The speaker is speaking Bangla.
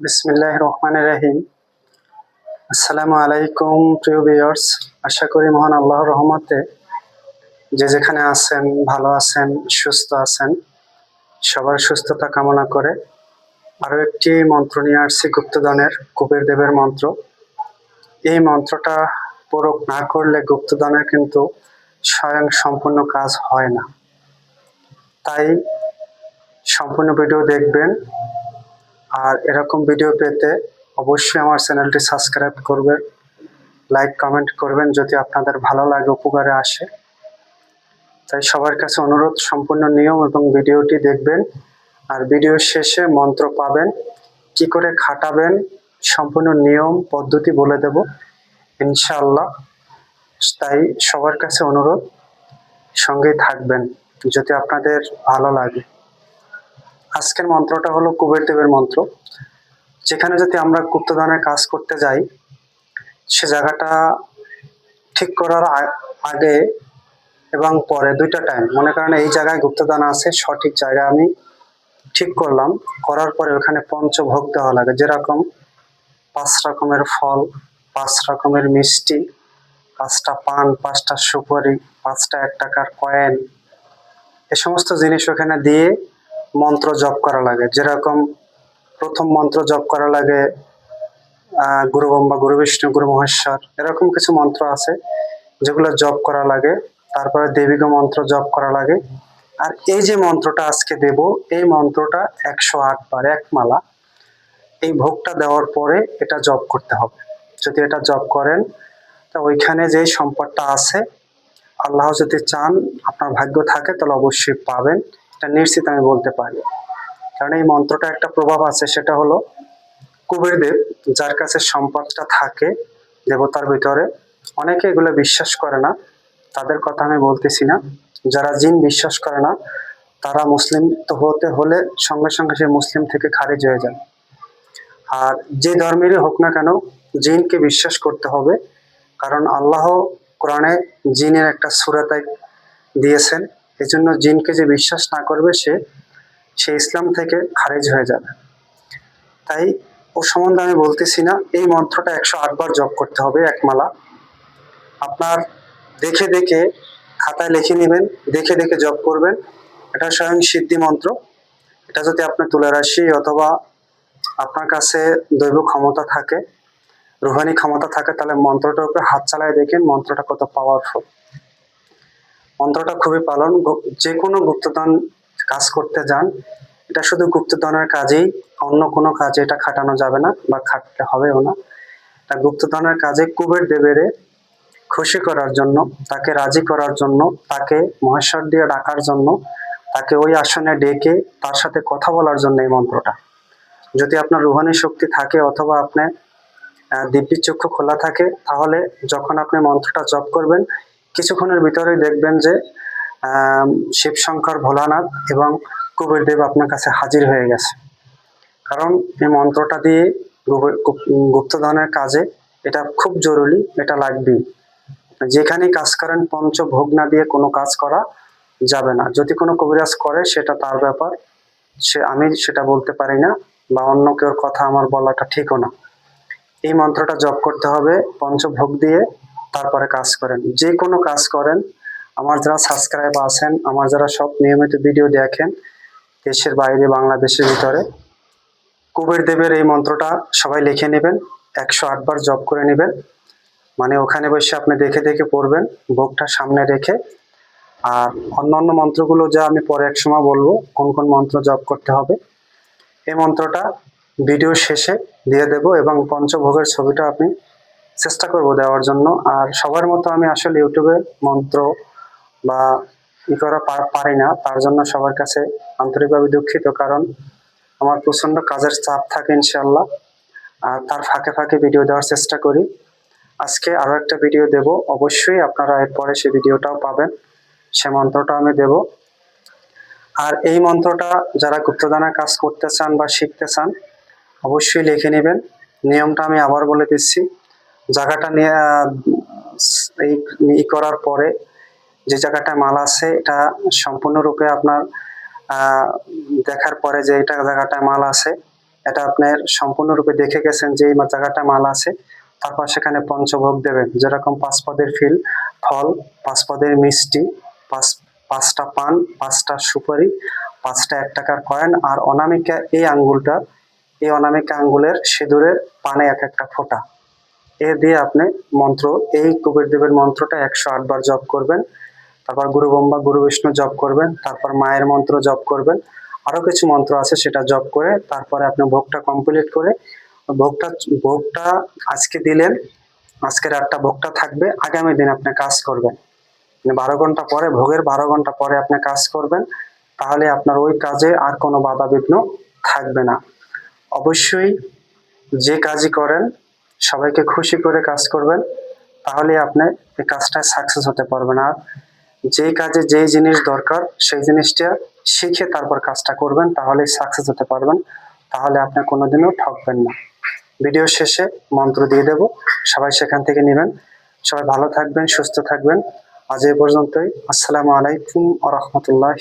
বিসমিল্লাহ রহমান রাহিম। আসসালামু আলাইকুম প্রিয় ভিউয়ার্স। আশা করি মহান আল্লাহর রহমতে যে যেখানে আছেন, ভালো আছেন, সুস্থ আছেন, সবার সুস্থতা কামনা করে আরও একটি মন্ত্র নিয়ে আসছি গুপ্তদানের কুবের দেবের মন্ত্র। এই মন্ত্রটা প্রয়োগ না করলে গুপ্তদানের কিন্তু স্বয়ং সম্পূর্ণ কাজ হয় না। তাই সম্পূর্ণ ভিডিও দেখবেন আর এরকম ভিডিও পেতে অবশ্যই আমার চ্যানেলটি সাবস্ক্রাইব করবেন লাইক কমেন্ট করবেন যদি আপনাদের ভালো লাগে, উপকারে আসে। তাই সবার কাছে অনুরোধ, সম্পূর্ণ নিয়ম এবং ভিডিওটি দেখবেন আর ভিডিও শেষে মন্ত্র পাবেন, কি করে খাটাবেন সম্পূর্ণ নিয়ম, পদ্ধতি বলে দেব। ইনশাআল্লাহ, তাই সবার কাছে অনুরোধ সঙ্গে থাকবেন যদি আপনাদের ভালো লাগে। আজকের মন্ত্রটা হলো কুবের দেবের মন্ত্র। যেখানে যদি আমরা গুপ্তদানের কাজ করতে যাই, সে জায়গাটা ঠিক করার আগে এবং পরে দুইটা টাইম মনে করেন এই জায়গায় গুপ্তদান আছে, সঠিক জায়গায় আমি ঠিক করলাম। করার পরে ওখানে পঞ্চভোগ দেওয়া লাগে। যেরকম পাঁচ রকমের ফল, পাঁচ রকমের মিষ্টি, পাঁচটা পান, পাঁচটা সুপারি, পাঁচটা এক টাকার কয়েন এ সমস্ত জিনিস ওখানে দিয়ে মন্ত্র জপ করা লাগে। যেরকম প্রথম মন্ত্র জপ করা লাগে গুরু ব্রহ্মা, গুরু বিষ্ণু, গুরু মহেশ্বর, এরকম কিছু মন্ত্র আছে যেগুলো জপ করা লাগে। তারপরে দেবীগ মন্ত্র জপ করা লাগে। আর এই যে মন্ত্রটা আজকে দেব, এই মন্ত্রটা একশো আট বার, এক মালা, এই ভোগটা দেওয়ার পরে এটা জপ করতে হবে। যদি এটা জপ করেন, তা ওইখানে যে সম্পদটা আছে, আল্লাহ যদি চান, আপনার ভাগ্য থাকে, তাহলে অবশ্যই পাবেন। এটা নিশ্চিত আমি বলতে পারি। কারণ এই মন্ত্রটা একটা প্রভাব আছে, সেটা হলো কুবের দেব যার কাছে সম্পদটা থাকে দেবতার ভিতরে, অনেকে এগুলো বিশ্বাস করে না। তাদের কথা আমি বলতেছি না। যারা জিন বিশ্বাস করে না, তারা মুসলিম তো হতে হলে সঙ্গে সঙ্গে সে মুসলিম থেকে খারিজ হয়ে যায়। আর যে ধর্মেরই হোক না কেন, জিনকে বিশ্বাস করতে হবে। কারণ আল্লাহ কোরআনে জিনের একটা সুরাতাই দিয়েছেন এই জন্য জিনকে যে বিশ্বাস না করবে সে সে ইসলাম থেকে খারিজ হয়ে যাবে। তাই ও সম্বন্ধে আমি বলতেছি না, এই মন্ত্রটা একশো আটবার জপ করতে হবে, এক মালা। আপনার দেখে দেখে খাতায় লিখে নেবেন, দেখে দেখে জপ করবেন। এটা স্বয়ং সিদ্ধি মন্ত্র। এটা যদি আপনি তুলে রাশি অথবা আপনার কাছে দৈব ক্ষমতা থাকে, রুহানি ক্ষমতা থাকে, তাহলে মন্ত্রটার উপরে হাত চালায় দেখেন মন্ত্রটা কত পাওয়ারফুল মন্ত্রটা খুবই পালন যে কোনো গুপ্তদান কাজ করতে যান এটা শুধু গুপ্তদানের কাজেই অন্য কোনো কাজে এটা খাটানো যাবে না বা খাটতে হবেও না। এটা গুপ্তদানের কাজে কুবের দেবেরে খুশি করার জন্য তাকে রাজি করার জন্য তাকে মহেশ্বর দিয়ে ডাকার জন্য তাকে ওই আসনে ডেকে তার সাথে কথা বলার জন্য এই মন্ত্রটা। যদি আপনার রুহানি শক্তি থাকে অথবা আপনার আহ, দিব্যি চক্ষু খোলা থাকে তাহলে যখন আপনি মন্ত্রটা জপ করবেন কিছুক্ষণের ভিতরেই দেখবেন যে আহ, শিব শঙ্কর ভোলানাথ এবং কুবের দেব আপনার কাছে হাজির হয়ে গেছে। কারণ এই মন্ত্রটা দিয়ে গুপ- গুপ- গুপ্তধনের কাজে এটা খুব জরুরি এটা লাগবেই। যেখানেই কাজ করেন পঞ্চভোগ না দিয়ে কোনো কাজ করা যাবে না। যদি কোনো কবিরাজ করে সেটা তার ব্যাপার। সে আমি সেটা বলতে পারি না বা অন্য কেউর কথা আমার বলাটা ঠিকও না। এই মন্ত্রটা জপ করতে হবে পঞ্চভোগ দিয়ে তারপরে কাজ করেন। যে কোনো কাজ করেন। আমার যারা সাবস্ক্রাইব আছেন, আমার যারা সব নিয়মিত ভিডিও দেখেন, দেশের বাইরে, বাংলাদেশের ভিতরে, কুবের দেবের এই মন্ত্রটা সবাই লিখে নেবেন, একশো আটবার জপ করে নেবেন। মানে ওখানে বসে আপনি দেখে দেখে পড়বেন ভোগটা সামনে রেখে। আর অন্যান্য মন্ত্রগুলো যা আমি পরে এক সময় বলব, কোন কোন মন্ত্র জপ করতে হবে, এই মন্ত্রটা ভিডিও শেষে দিয়ে দেব এবং পঞ্চভোগের ছবিটা আপনি চেষ্টা করব দেওয়ার জন্য। আর সবার মতো আমি আসলে ইউটিউবে মন্ত্র বা ই করা পারি না। তার জন্য সবার কাছে আন্তরিকভাবে দুঃখিত, কারণ আমার প্রচণ্ড কাজের চাপ থাকে ইনশাল্লাহ আর তার ফাঁকে ফাঁকে ভিডিও দেওয়ার চেষ্টা করি। আজকে আরও একটা ভিডিও দেব। অবশ্যই আপনারা এরপরে সেই ভিডিওটাও পাবেন। সে মন্ত্রটা আমি দেব। আর এই মন্ত্রটা যারা গুপ্তদানের কাজ করতে চান বা শিখতে চান, অবশ্যই লিখে নেবেন। নিয়মটা আমি আবার বলে দিচ্ছি। জায়গাটা নিয়ে ই করার পরে যে জায়গাটায় মাল আছে, এটা সম্পূর্ণরূপে আপনার দেখার পরে যে এটা জায়গাটায় মাল আছে, এটা আপনার সম্পূর্ণরূপে দেখে গেছেন যে এই জায়গাটা মাল আছে, তারপর সেখানে পঞ্চভোগ দেবেন। যেরকম পাঁচ পদের ফিল, ফল, পাঁচ পদের মিষ্টি, পাঁচ, পাঁচটা পান, পাঁচটা সুপারি, পাঁচটা এক টাকার কয়েন, আর অনামিকা এই আঙ্গুলটা, এই অনামিকা আঙ্গুলের সিঁদুরের পানে এক একটা ফোঁটা। এ দিয়ে আপনি মন্ত্র, এই কবির দেবের মন্ত্রটা একশো আটবার জপ করবেন। তারপর গুরু ব্রহ্মা, গুরু বিষ্ণু জপ করবেন, তারপর মায়ের মন্ত্র জপ করবেন। আরও কিছু মন্ত্র আছে সেটা জপ করে, তারপরে আপনি ভোগটা কমপ্লিট করে, ভোগটা ভোগটা আজকে দিলেন, আজকের রাতটা ভোগটা থাকবে, আগামী দিন আপনি কাজ করবেন। মানে বারো ঘণ্টা পরে, ভোগের বারো ঘণ্টা পরে আপনি কাজ করবেন, তাহলে আপনার ওই কাজে আর কোনো বাধা বিঘ্ন থাকবে না। অবশ্যই যে কাজই করেন সবাইকে খুশি করে কাজ করবেন, তাহলে আপনি এই কাজটা সাকসেস হতে পারবেন। আর যেই কাজে যেই জিনিস দরকার, সেই জিনিসটা শিখে তারপর কাজটা করবেন, তাহলেই সাকসেস হতে পারবেন। তাহলে আপনি কোনোদিনও ঠকবেন না। ভিডিও শেষে মন্ত্র দিয়ে দেব, সবাই সেখান থেকে নেবেন। সবাই ভালো থাকবেন, সুস্থ থাকবেন। আজ এই পর্যন্তই। আসসালামু আলাইকুম আ রহমতুল্লাহ